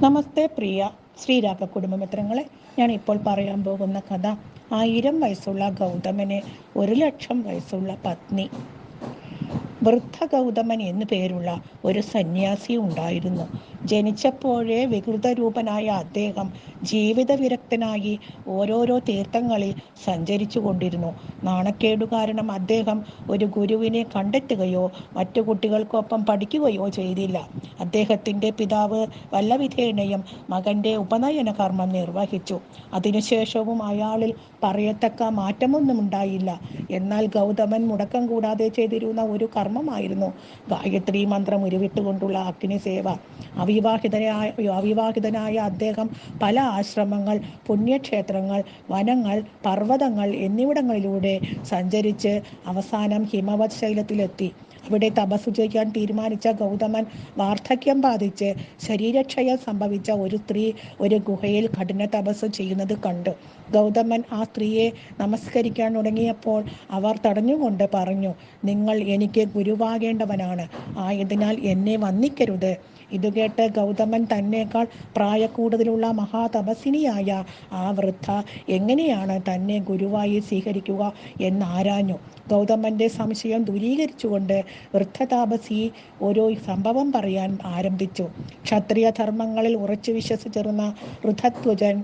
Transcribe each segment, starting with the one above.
നമസ്തേ പ്രിയ ശ്രീരാഗ കുടുംബമിത്രങ്ങളെ ഞാൻ ഇപ്പോൾ പറയാൻ പോകുന്ന കഥ ആയിരം വയസ്സുള്ള ഗൗതമന് ഒരു ലക്ഷം വയസ്സുള്ള പത്നി. വൃദ്ധ ഗൗതമൻ എന്നു പേരുള്ള ഒരു സന്യാസി ഉണ്ടായിരുന്നു. ജനിച്ചപ്പോഴേ വികൃതരൂപനായ അദ്ദേഹം ജീവിത വിരക്തനായി ഓരോരോ തീർത്ഥങ്ങളിൽ സഞ്ചരിച്ചു കൊണ്ടിരുന്നു നാണക്കേടു കാരണം അദ്ദേഹം ഒരു ഗുരുവിനെ കണ്ടെത്തുകയോ മറ്റു കുട്ടികൾക്കൊപ്പം പഠിക്കുകയോ ചെയ്തില്ല. അദ്ദേഹത്തിന്റെ പിതാവ് വല്ലവിധേനയും മകന്റെ ഉപനയന കർമ്മം നിർവഹിച്ചു. അതിനുശേഷവും അയാളിൽ പറയത്തക്ക മാറ്റമൊന്നും ഉണ്ടായില്ല. എന്നാൽ ഗൗതമൻ മുടക്കം കൂടാതെ ചെയ്തിരുന്ന ഒരു കർമ്മമായിരുന്നു. ഗായത്രി മന്ത്രം ഉരുവിട്ടുകൊണ്ടുള്ള അഗ്നി സേവ അവിവാഹിതനായ അവിവാഹിതനായ അദ്ദേഹം പല ആശ്രമങ്ങൾ പുണ്യക്ഷേത്രങ്ങൾ വനങ്ങൾ പർവതങ്ങൾ എന്നിവിടങ്ങളിലൂടെ സഞ്ചരിച്ച് അവസാനം ഹിമവത് ശൈലത്തിലെത്തി. അവിടെ തപസ്സു ചെയ്യാൻ തീരുമാനിച്ച ഗൗതമൻ വാർദ്ധക്യം ബാധിച്ച് ശരീരക്ഷയം സംഭവിച്ച ഒരു സ്ത്രീ ഒരു ഗുഹയിൽ കഠിന തപസ് ചെയ്യുന്നത് കണ്ടു. ഗൗതമൻ ആ സ്ത്രീയെ നമസ്കരിക്കാൻ തുടങ്ങിയപ്പോൾ അവർ തടഞ്ഞുകൊണ്ട് പറഞ്ഞു നിങ്ങൾ എനിക്ക് ഗുരുവാകേണ്ടവനാണ്. ആയതിനാൽ എന്നെ വന്ദിക്കരുത് ഇത് കേട്ട് ഗൗതമൻ തന്നെക്കാൾ പ്രായക്കൂടുതലുള്ള മഹാതപസിനിയായ ആ വൃദ്ധ എങ്ങനെയാണ് തന്നെ ഗുരുവായി സ്വീകരിക്കുക എന്നാരാഞ്ഞു ഗൗതമന്റെ സംശയം ദൂരീകരിച്ചുകൊണ്ട് വൃദ്ധതാപസി ഓരോ സംഭവം പറയാൻ ആരംഭിച്ചു. ക്ഷത്രിയ ധർമ്മങ്ങളിൽ ഉറച്ചു വിശ്വസിച്ചിരുന്ന ഋതധ്വജൻ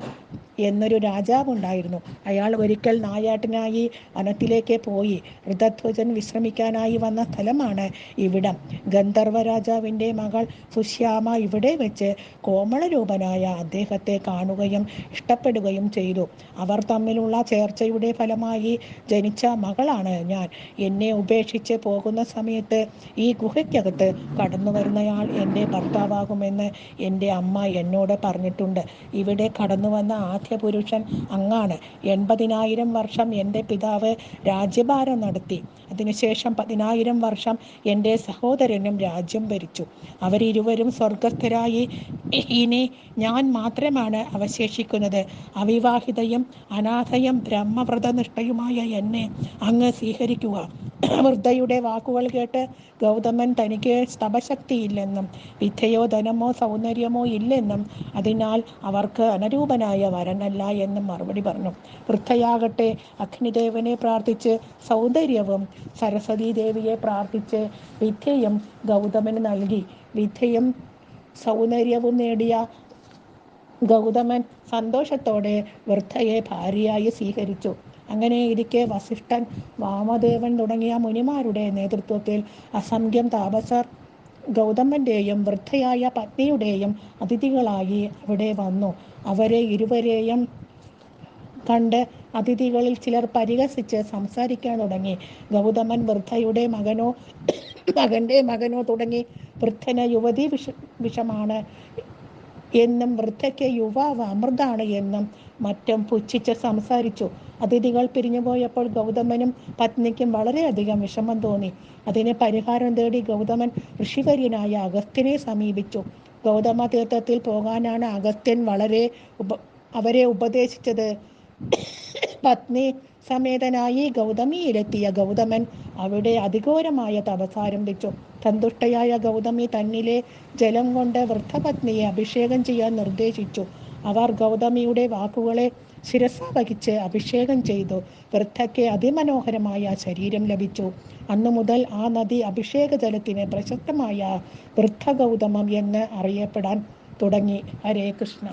എന്നൊരു രാജാവുണ്ടായിരുന്നു. അയാൾ ഒരിക്കൽ നായാട്ടിനായി വനത്തിലേക്ക് പോയി. ഋതധ്വജൻ വിശ്രമിക്കാനായി വന്ന സ്ഥലമാണ് ഇവിടം. ഗന്ധർവ രാജാവിന്റെ മകൾ സുശ്യാമ ഇവിടെ വെച്ച് കോമളരൂപനായ അദ്ദേഹത്തെ കാണുകയും ഇഷ്ടപ്പെടുകയും ചെയ്തു. അവർ തമ്മിലുള്ള ചേർച്ചയുടെ ഫലമായി ജനിച്ച മകളാണ് ഞാൻ. എന്നെ ഉപേക്ഷിച്ച് പോകുന്ന സമയത്ത് ഈ ഗുഹയ്ക്കകത്ത് കടന്നു വരുന്നയാൾ എന്റെ ഭർത്താവാകുമെന്ന് എന്റെ അമ്മ എന്നോട് പറഞ്ഞിട്ടുണ്ട്. ഇവിടെ കടന്നു വന്ന ആദ്യ പുരുഷൻ അങ്ങാണ്. എൺപതിനായിരം വർഷം എന്റെ പിതാവ് രാജ്യഭാരം നടത്തി. അതിനുശേഷം പതിനായിരം വർഷം എന്റെ സഹോദരനും രാജ്യം ഭരിച്ചു. അവരിരുവരും സ്വർഗസ്ഥരായി ഇനി ഞാൻ മാത്രമാണ് അവശേഷിക്കുന്നത്. അവിവാഹിതയും അനാഥയും ബ്രഹ്മവ്രതനിഷ്ഠയുമായ എന്നെ അങ്ങ് സ്വീകരിക്കുക. വൃദ്ധയുടെ വാക്കുകൾ കേട്ട് ഗൗതമൻ തനിക്ക് സ്തപശക്തിയില്ലെന്നും വിദ്യയോ ധനമോ സൗന്ദര്യമോ ഇല്ലെന്നും അതിനാൽ അവർക്ക് അനരൂപനായ വരനല്ല എന്നും മറുപടി പറഞ്ഞു. വൃദ്ധയാകട്ടെ അഗ്നിദേവനെ പ്രാർത്ഥിച്ച് സൗന്ദര്യവും സരസ്വതീ ദേവിയെ പ്രാർത്ഥിച്ച് വിദ്യയും ഗൗതമന് നൽകി. വിദ്യയും സൗന്ദര്യവും നേടിയ ഗൗതമൻ സന്തോഷത്തോടെ വൃദ്ധയെ ഭാര്യയായി സ്വീകരിച്ചു. അങ്ങനെ ഇരിക്കെ വസിഷ്ഠൻ വാമദേവൻ തുടങ്ങിയ മുനിമാരുടെ നേതൃത്വത്തിൽ അസംഖ്യം താപസർ ഗൗതമന്റെയും വൃദ്ധയായ പത്നിയുടെയും അതിഥികളായി അവിടെ വന്നു. അവരെ ഇരുവരെയും കണ്ട് അതിഥികളിൽ ചിലർ പരിഹസിച്ച് സംസാരിക്കാൻ തുടങ്ങി. ഗൗതമൻ വൃദ്ധയുടെ മകനോ മകന്റെ മകനോ തുടങ്ങി വൃദ്ധന് യുവതി വിഷ വിഷമാണ്. എന്നും വൃദ്ധയ്ക്ക് യുവാവ് അമൃതാണ് എന്നും മറ്റും പുച്ഛിച്ച് സംസാരിച്ചു. അതിഥികൾ പിരിഞ്ഞുപോയപ്പോൾ ഗൗതമനും പത്നിക്കും വളരെയധികം വിഷമം തോന്നി. അതിന് പരിഹാരം തേടി ഗൗതമൻ ഋഷിവര്യനായ അഗസ്ത്യനെ സമീപിച്ചു. ഗൗതമ തീർത്ഥത്തിൽ പോകാനാണ് അഗസ്ത്യൻ വളരെ ഉപ അവരെ ഉപദേശിച്ചത്. പത്നി സമേതനായി ഗൗതമിയിലെത്തിയ ഗൗതമൻ അവിടെ അതിഘോരമായ തപസാരംഭിച്ചു സന്തുഷ്ടയായ ഗൗതമി തന്നിലെ ജലം കൊണ്ട് വൃദ്ധപത്നിയെ അഭിഷേകം ചെയ്യാൻ നിർദ്ദേശിച്ചു. അവർ ഗൗതമിയുടെ വാക്കുകളെ ശിരസ വഹിച്ച് അഭിഷേകം ചെയ്തു. വൃദ്ധയ്ക്ക് അതിമനോഹരമായ ശരീരം ലഭിച്ചു. അന്നു മുതൽ ആ നദി അഭിഷേക ജലത്തിന് പ്രശസ്തമായ വൃദ്ധ ഗൗതമം എന്ന് അറിയപ്പെടാൻ തുടങ്ങി. ഹരേ കൃഷ്ണ.